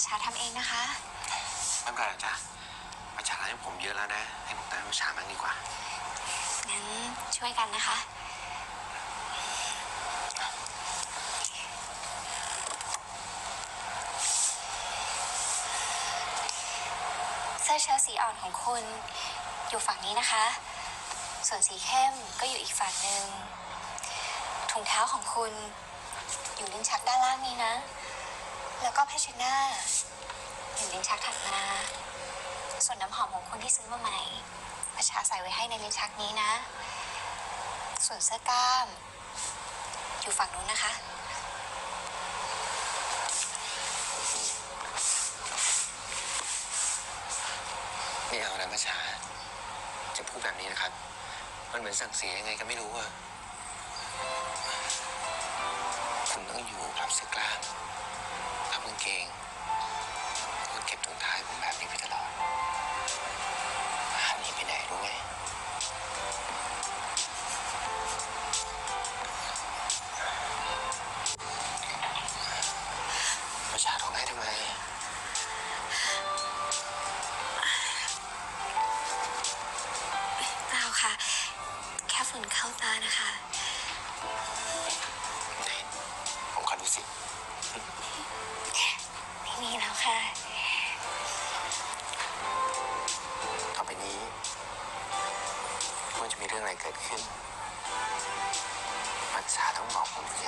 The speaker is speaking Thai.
ประชาทำเองนะคะ ไม่เป็นไรหรอกจ้ะประชาให้ผมเยอะแล้วนะ ให้ผมตามประชาบ้างดีกว่า งั้นช่วยกันนะคะ เสื้อเชิ้ตสีอ่อนของคุณอยู่ฝั่งนี้นะคะ ส่วนสีเข้มก็อยู่อีกฝั่งหนึ่งถุงเท้าของคุณอยู่ลิ้นชักด้านล่างนี้นะแล้ว ก็ผ้าเช็ดหน้าอยู่ลิ้นชักถัดมา ส่วนน้ำหอมของคุณที่ซื้อมาใหม่ประชาใส่ไว้ให้ในลิ้นชักนี้นะ ส่วนเสื้อกล้าม อยู่ฝั่งนู้นนะคะ ไม่เอานะประชา จะพูดแบบนี้นะครับ มันเหมือนสั่งเสียยังไงก็ไม่รู้อะคุณต้องอยู่รับเสื้อกล้ามางเกงแล้วเก็บถุงเท้าให้ผมแบบนี้ไปตลอดหาหนีไปไหนรู้ไหมประชาร้องไห้ทำไม เปล่าค่ะ แค่ฝุ่นเข้าตานะคะ ผมขอดูสิไม่มีแล้วค่ะ ต่อไปนี้เมื่อจะมีเรื่องอะไรเกิดขึ้น มัชชาต้องบอกผมทุกอย่าง